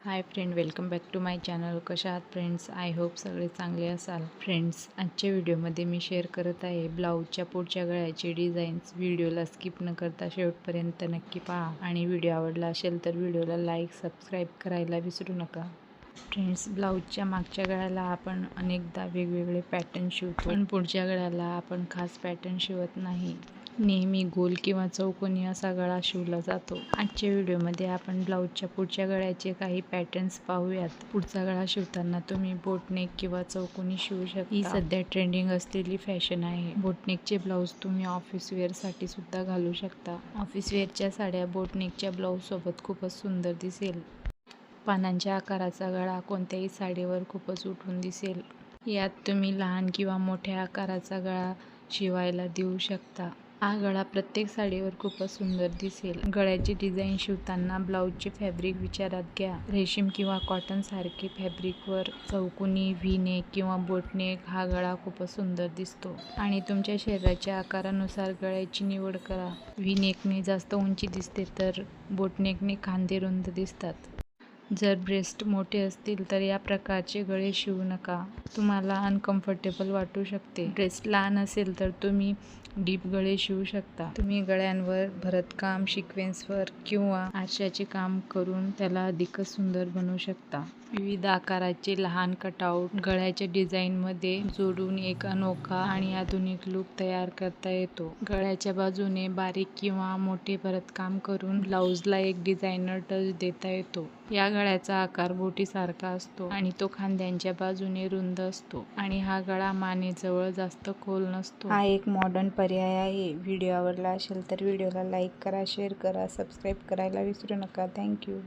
Hi friend welcome back to my channel कशा आहात friends I hope सगळे चांगले असाल. फ्रेंड्स आजच्या व्हिडिओमध्ये मी शेअर करत आहे ब्लाऊजच्या पुढच्या गळ्याचे डिझाईन्स व्हिडिओला स्किप न करता शेवटपर्यंत नक्की पहा. आणि व्हिडिओ आवडला असेल तर व्हिडिओला लाईक सबस्क्राईब करायला विसरू नका. फ्रेंड्स ब्लाऊजच्या मागच्या गळ्याला आपण अनेकदा वेगवेगळे पॅटर्न शिवतो. पण पुढच्या गळ्याला आपण खास पॅटर्न शिवत नाही. नेहमी गोल किंवा चौकोनी असा गळा शिवला जातो. आजच्या व्हिडिओमध्ये आपण ब्लाऊजच्या पुढच्या गळ्याचे काही पॅटर्न्स पाहूयात. पुढचा गळा शिवताना तुम्ही बोटनेक किंवा चौकोनी शिवू शकता. ही सध्या ट्रेंडिंग असलेली फॅशन आहे. बोटनेकचे ब्लाऊज तुम्ही ऑफिस वेअरसाठी सुद्धा घालू शकता. ऑफिस वेअरच्या साड्या बोटनेकच्या ब्लाऊज सोबत खूपच सुंदर दिसेल. पानांच्या आकाराचा गळा कोणत्याही साडीवर खूपच उठून दिसेल. यात तुम्ही लहान किंवा मोठ्या आकाराचा गळा शिवायला देऊ शकता. हा गळा प्रत्येक साडीवर खूपच सुंदर दिसेल. गळ्याची डिझाईन शिवताना ब्लाऊजचे फॅब्रिक विचारात घ्या. रेशीम किंवा कॉटन सारखे फॅब्रिकवर चौकोनी व्हीने किंवा बोटनेक हा गळा खूपच सुंदर दिसतो. आणि तुमच्या शरीराच्या आकारानुसार गळ्याची निवड करा. व्हीनेकने जास्त उंची दिसते तर बोटनेकने खांदे रुंद दिसतात. जर ब्रेस्ट मोठे असतील तर या प्रकारचे गळे शिवू नका. तुम्हाला अनकम्फर्टेबल वाटू शकते. ब्रेस्ट लहान असेल तर तुम्ही डीप गळे शिवू शकता. तुम्ही गळ्यांवर भरतकाम सिक्वेन्सवर किंवा आरशाचे काम करून त्याला अधिकच सुंदर बनवू शकता. विविध आकाराचे लहान कटआउट गळ्याच्या डिझाईनमध्ये जोडून एक अनोखा आणि आधुनिक लुक तयार करता येतो. गळ्याच्या बाजूने बारीक किंवा मोठे भरतकाम करून ब्लाऊजला एक डिझायनर टच देता येतो. या गळ्याचा आकार बोटीसारखा असतो आणि तो खांद्यांच्या बाजूने रुंद असतो आणि हा गळा मानेजवळ जास्त खोल नसतो. हा एक मॉडर्न पर्याय आहे. व्हिडिओ आवडला असेल तर व्हिडिओला लाईक करा शेअर करा सबस्क्राईब करायला विसरू नका. थँक्यू